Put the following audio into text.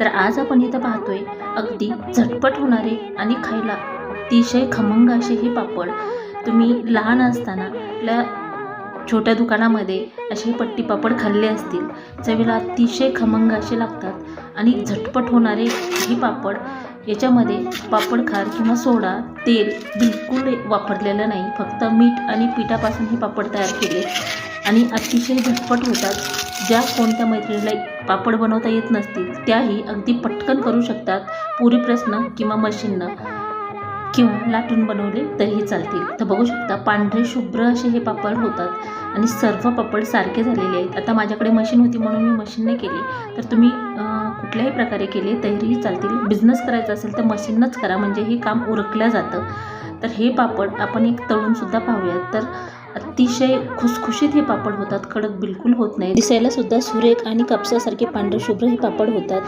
तर आज आपण इथं पाहतोय अगदी झटपट होणारे आणि खायला अतिशय खमंग असे हे पापड. तुम्ही लहान असताना आपल्या छोट्या दुकानामध्ये असे पट्टी पापड खाल्ले असतील. चवीला अतिशय खमंग असे लागतात आणि झटपट होणारे हे पापड याच्यामध्ये पापड खार किंवा सोडा तेल बिलकुल वापरलेलं नाही. फक्त मीठ आणि पिठापासून हे पापड तयार केले आणि अतिशय झटपट होतात. ज्या कोणत्या मैत्रिणीला पापड बनवता येत नसतील त्याही अगदी पटकन करू शकतात. पुरी प्रश्न किंवा मशीननं किंवा लाटून बनवले तरीही चालतील. तर बघू शकता पांढरे शुभ्र असे हे पापड होतात आणि सर्व पापड सारखे झालेले आहेत. आता माझ्याकडे मशीन होती म्हणून मी मशीनने केली. तर तुम्ही कुठल्याही प्रकारे केले तरीही चालतील. बिझनेस करायचा असेल तर मशीननंच करा. म्हणजे हे काम उरकलं जातं. तर हे पापड आपण एक तळूनसुद्धा पाहूयात. तर अतिशय खुसखुशीत हे पापड होतात कडक बिलकुल होत नाही. दिसायला सुद्धा सुरेख आणि कापसासारखे पांढरे शुभ्र हे पापड होतात.